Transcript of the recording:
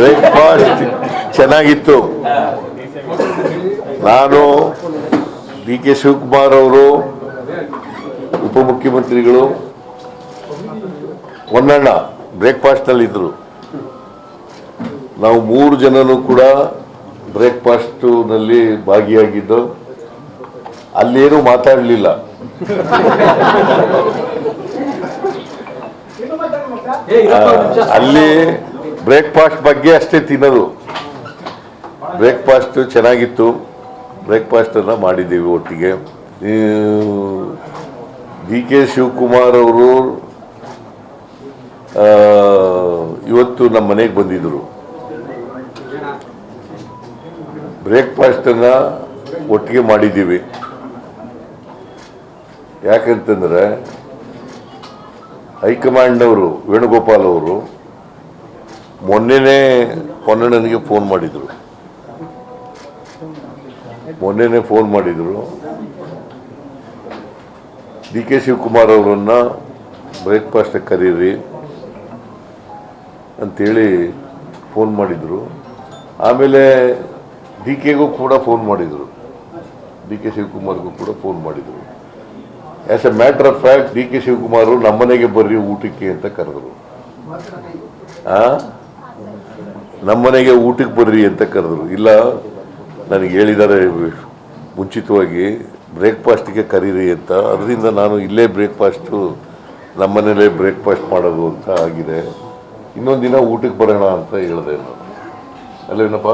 Breakfast ಚೆನ್ನಾಗಿತ್ತು. ನಾನು D K Shivakumar ಅವರು ಉಪಮುಖ್ಯಮಂತ್ರಿಗಳು ಹೊನ್ನಣ್ಣ ಬ್ರೇಕ್ಫಾಸ್ಟ್ನಲ್ಲಿದ್ದರು. ನಾವು ಮೂರು ಜನನು ಕೂಡ ಬ್ರೇಕ್ಫಾಸ್ಟ್ನಲ್ಲಿ ಭಾಗಿಯಾಗಿದ್ದು ಅಲ್ಲೇನು ಮಾತಾಡಲಿಲ್ಲ. ಅಲ್ಲಿ ಬ್ರೇಕ್ಫಾಸ್ಟ್ ಬಗ್ಗೆ ಅಷ್ಟೇ ತಿನ್ನೋದು. ಬ್ರೇಕ್ಫಾಸ್ಟ್ ಚೆನ್ನಾಗಿತ್ತು. ಬ್ರೇಕ್ಫಾಸ್ಟನ್ನು ಮಾಡಿದ್ದೀವಿ ಒಟ್ಟಿಗೆ. ಡಿ ಕೆ ಶಿವಕುಮಾರ್ ಅವರು ಇವತ್ತು ನಮ್ಮ ಮನೆಗೆ ಬಂದಿದ್ದರು. ಬ್ರೇಕ್ಫಾಸ್ಟನ್ನು ಒಟ್ಟಿಗೆ ಮಾಡಿದ್ದೀವಿ. ಯಾಕಂತಂದರೆ ಹೈಕಮಾಂಡ್ನವರು ವೇಣುಗೋಪಾಲ್ ಅವರು ಮೊನ್ನೆನೇ ಪೊನ್ನಣ್ಣನಿಗೆ ಫೋನ್ ಮಾಡಿದರು. ಮೊನ್ನೆನೇ ಫೋನ್ ಮಾಡಿದರು. ಡಿ ಕೆ ಶಿವಕುಮಾರ್ ಅವರನ್ನ ಬ್ರೇಕ್ಫಾಸ್ಟ್ ಕರೀರಿ ಅಂತೇಳಿ ಫೋನ್ ಮಾಡಿದರು. ಆಮೇಲೆ ಡಿ ಕೆಗೂ ಕೂಡ ಫೋನ್ ಮಾಡಿದರು. ಡಿ ಕೆ ಶಿವಕುಮಾರ್ಗೂ ಕೂಡ ಫೋನ್ ಮಾಡಿದರು. As a matter of fact D K Shivakumar ನಮ್ಮನೆಗೆ ಬರ್ರಿ ಊಟಕ್ಕೆ ಅಂತ ಕರೆದರು. ಆ? ನಮ್ಮನೆಗೆ ಊಟಕ್ಕೆ ಬರ್ರಿ ಅಂತ ಕರೆದ್ರು. ಇಲ್ಲ ನನಗೆ ಹೇಳಿದ್ದಾರೆ ಮುಂಚಿತವಾಗಿ ಬ್ರೇಕ್ಫಾಸ್ಟ್ಗೆ ಕರೀರಿ ಅಂತ. ಅದರಿಂದ ನಾನು ಇಲ್ಲೇ ಬ್ರೇಕ್ಫಾಸ್ಟು ನಮ್ಮನೇಲೇ ಬ್ರೇಕ್ಫಾಸ್ಟ್ ಮಾಡೋದು ಅಂತ ಆಗಿದೆ. ಇನ್ನೊಂದು ದಿನ ಊಟಕ್ಕೆ ಬರೋಣ ಅಂತ ಹೇಳಿದೆ ನಾನು. ಅಲ್ಲೇನಪ್ಪ